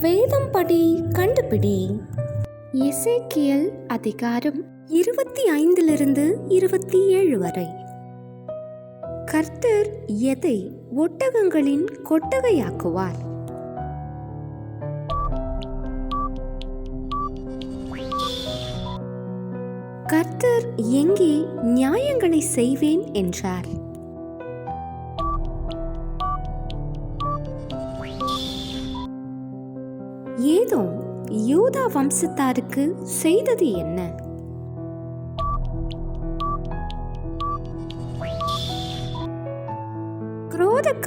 வேதம் படி கண்டுபிடி. இசைக்கியல் அதிகாரம் இருபத்தி ஐந்திலிருந்து இருபத்தி ஏழு வரை. கர்த்தர் எதை ஒட்டகங்களின் கொட்டகையாக்குவார்? கர்த்தர் எங்கே நியாயங்களை செய்வேன் என்றார். ஏதோ யூதா வம்சத்தாருக்கு செய்தது என்ன?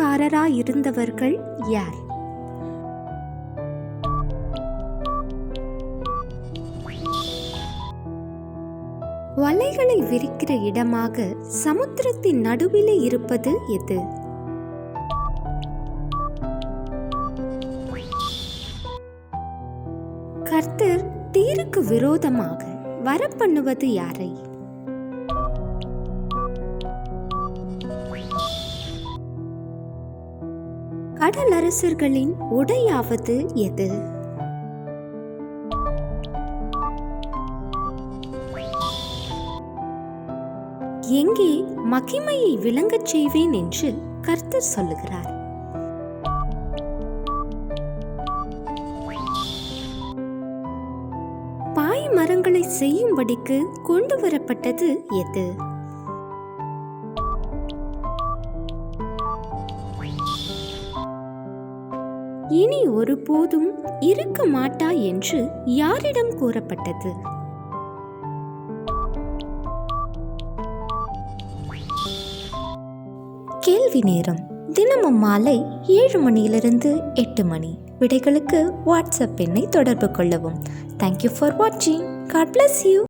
குரோதக்காரராயிருந்தவர்கள் யார்? வலைகளை விரிக்கிற இடமாக சமுத்திரத்தின் நடுவிலே இருப்பது எது? கர்த்தர் தீருக்கு விரோதமாக வரப்பண்ணுவது யாரை? கடலரசர்களின் உடையாவது எது? எங்கே மகிமையை விளங்கச் செய்வேன் என்று கர்த்தர் சொல்லுகிறார். மரங்களை செய்யும்படிக்கு கொண்டு வரப்பட்டது எது? இனி ஒருபோதும் இருக்க மாட்டா என்று யாரிடம் கூறப்பட்டது? கேள்வி நேரம். தினமும் மாலை ஏழு மணியிலிருந்து எட்டு மணி. விடைகளுக்கு வாட்ஸ்அப் எண்ணை தொடர்பு கொள்ளவும். தேங்க்யூ ஃபார் வாட்சிங் காட் பிளஸ் யூ